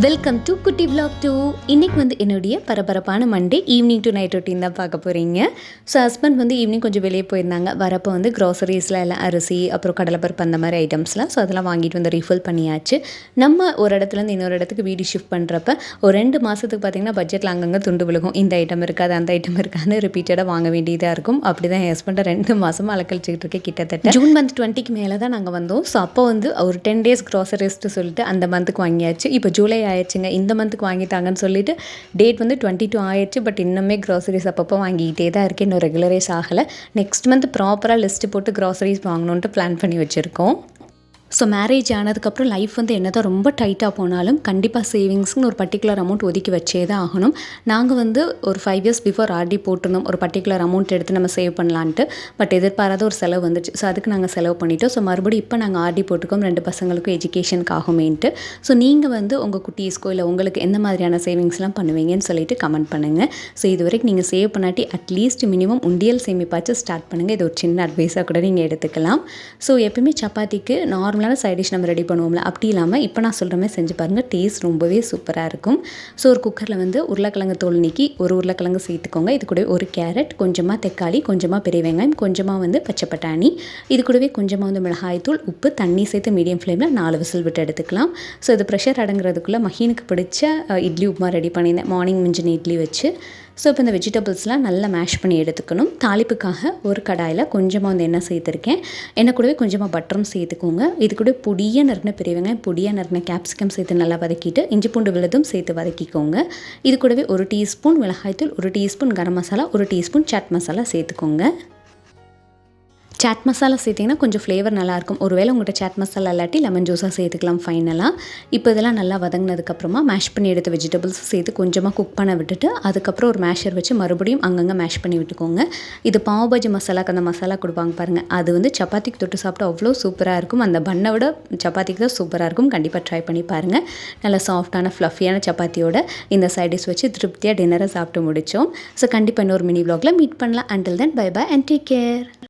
Welcome to குட்டி vlog two இன்றைக்கி வந்து என்னுடைய பரபரப்பான Monday evening to night routine தான் பார்க்க போகிறீங்க ஸோ ஹஸ்பண்ட் வந்து ஈவினிங் கொஞ்சம் வெளியே போயிருந்தாங்க. வரப்போ வந்து க்ராசரிஸில் எல்லாம் அரிசி அப்புறம் கடலைப்பருப்பு அந்த மாதிரி ஐட்டம்ஸ்லாம் ஸோ அதெல்லாம் வாங்கிட்டு வந்து ரீஃபில் பண்ணியாச்சு. நம்ம ஒரு இடத்துலேருந்து இன்னொரு இடத்துக்கு வீடு ஷிஃப்ட் பண்ணுறப்ப ஒரு ரெண்டு மாதத்துக்கு பார்த்திங்கன்னா பட்ஜெட்டில் அங்கங்கே துண்டு விழுகும். இந்த ஐட்டம் இருக்காது அந்த ஐட்டம் இருக்காதுன்னு ரிப்பீட்டடாக வாங்க வேண்டியதாக இருக்கும். அப்படி தான் என் ஹஸ்பண்டை ரெண்டு மாதமாக அலக்கழிச்சிக்கிட்டு இருக்கேன் கிட்டத்தட்ட. ஜூன் மந்த் டுவெண்ட்டிக்கு மேலே தான் நாங்கள் வந்தோம். ஸோ அப்போ வந்து ஒரு டென் டேஸ் க்ராசரிஸ்ட்டு சொல்லிட்டு அந்த மந்த்துக்கு வாங்கியாச்சு. இப்போ ஜூலை ஆயிடுச்சுங்க. இந்த மந்த்துக்கு வாங்கிட்டாங்கன்னு சொல்லிட்டு டேட் வந்து டுவெண்ட்டி டூ ஆயிடுச்சு. பட் இன்னுமே க்ராசரிஸ் அப்பப்போ வாங்கிக்கிட்டே தான் இருக்கேன் இன்னும் ரெகுலரைஸ் ஆகலை நெக்ஸ்ட் மந்த் ப்ராப்பராக லிஸ்ட்டு போட்டு க்ராசரிஸ் வாங்கணுன்ட்டு பிளான் பண்ணி வச்சுருக்கோம். ஸோ மேரேஜ் ஆனதுக்கப்புறம் லைஃப் வந்து என்ன தான் ரொம்ப டைட்டாக போனாலும் கண்டிப்பாக சேவிங்ஸ்னு ஒரு பர்டிகுலர் அமௌண்ட் ஒதுக்கி வச்சே தான் ஆகணும். நாங்கள் வந்து ஒரு ஃபைவ் இயர்ஸ் பிஃபோர் ஆர்டி போட்டிருந்தோம். ஒரு பர்டிகுலர் அமௌண்ட் எடுத்து நம்ம சேவ் பண்ணலான்ட்டு. பட் எதிர்பாராத ஒரு செலவு வந்துச்சு. ஸோ அதுக்கு நாங்கள் செலவு பண்ணிட்டோம். ஸோ மறுபடியும் இப்போ நாங்கள் ஆர்டி போட்டுக்கோம் ரெண்டு பசங்களுக்கும் எஜுகேஷனுக்காகுமேன்ட்டு ஸோ நீங்கள் வந்து உங்கள் குட்டீஸ்க்கோ இல்லை உங்களுக்கு எந்த மாதிரியான சேவிங்ஸ்லாம் பண்ணுவீங்கன்னு சொல்லிட்டு கமெண்ட் பண்ணுங்கள் ஸோ இது வரைக்கும் நீங்கள் சேவ் பண்ணாட்டி அட்லீஸ்ட் மினிமம் உண்டியல் சேமிப்பாச்சும் ஸ்டார்ட் பண்ணுங்கள் இது ஒரு சின்ன அட்வைஸாக கூட நீங்கள் எடுத்துக்கலாம். ஸோ எப்பயுமே சப்பாத்திக்கு நார்மல் நம்மளால் சைட் டிஷ் நம்ம ரெடி பண்ணுவோம்ல அப்படி இல்லாமல் இப்போ நான் சொல்கிற மாதிரி செஞ்சு பாருங்கள் டேஸ்ட் ரொம்பவே சூப்பராக இருக்கும். ஸோ ஒரு குக்கரில் வந்து உருளைக்கிழங்கு தோல் நீக்கி ஒரு உருளைக்கிழங்கு சேர்த்துக்கோங்க. இது கூட ஒரு கேரட் கொஞ்சமாக தக்காளி கொஞ்சமாக பெரிய வெங்காயம் கொஞ்சமாக வந்து பச்சை பட்டாணி. இது கூடவே கொஞ்சமாக வந்து மிளகாய்த்தூள் உப்பு தண்ணி சேர்த்து மீடியம் ஃப்ளேமில் நாலு விசில் விட்டு எடுத்துக்கலாம். ஸோ இது ப்ரெஷர் அடங்குறதுக்குள்ளே மஹீனுக்கு பிடிச்ச இட்லி உப்புமா ரெடி பண்ணியிருந்தேன். மார்னிங் மிஞ்சின இட்லி வச்சு. ஸோ இப்போ இந்த வெஜிடபிள்ஸ்லாம் நல்லா மேஷ் பண்ணி எடுத்துக்கணும். தாளிப்புக்காக ஒரு கடாயில் கொஞ்சமாக வந்து எண்ணெய் சேர்த்துருக்கேன். எண்ணெய் கூடவே கொஞ்சமாக பட்டரும் சேர்த்துக்கோங்க. இது கூட பொடியாக நறுக்கின பெரிய வெங்காயம் பொடியாக கேப்சிகம் சேர்த்து நல்லா வதக்கிட்டு இஞ்சி பூண்டு விழுதும் சேர்த்து வதக்கிக்கோங்க. இது கூடவே ஒரு டீஸ்பூன் மிளகாய்த்தூள் ஒரு டீஸ்பூன் கரம் மசாலா ஒரு டீஸ்பூன் சாட் மசாலா சேர்த்துக்கோங்க. சாட் மசாலா சேர்த்திங்கன்னா கொஞ்சம் ஃப்ளேவர் நல்லாயிருக்கும். ஒருவேளை உங்கள்கிட்ட சாட் மசாலா இல்லாட்டி லெமன் ஜூஸாக சேர்த்துக்கலாம் ஃபைனலாக இப்போ இதெல்லாம் நல்லா வதங்கினதுக்கப்புறமா மேஷ் பண்ணி எடுத்த வெஜிடபிள்ஸ் சேர்த்து கொஞ்சமாக குக் பண்ண விட்டுட்டு அதுக்கப்புறம் ஒரு மேஷர் வச்சு மறுபடியும் அங்கங்கே மேஷ் பண்ணி விட்டுக்கோங்க. இது பாவ் பாஜி மசாலாக்கு அந்த மசாலா கொடுப்பாங்க பாருங்கள் அது வந்து சப்பாத்திக்கு தொட்டு சாப்பிட்டா அவ்வளோ சூப்பராக இருக்கும். அந்த பண்ணை விட சப்பாத்திக்கு தான் சூப்பராக இருக்கும். கண்டிப்பாக ட்ரை பண்ணி பாருங்கள் நல்லா சாஃப்டான ஃப்ளஃபியான சப்பாத்தியோட இந்த சைட் டிஷ் வச்சு திருப்தியாக டின்னரை சாப்பிட்டு முடித்தோம் ஸோ கண்டிப்பாக இன்னொரு மினி வ்ளாகில் மீட் பண்ணலாம். Until then bye bye and take care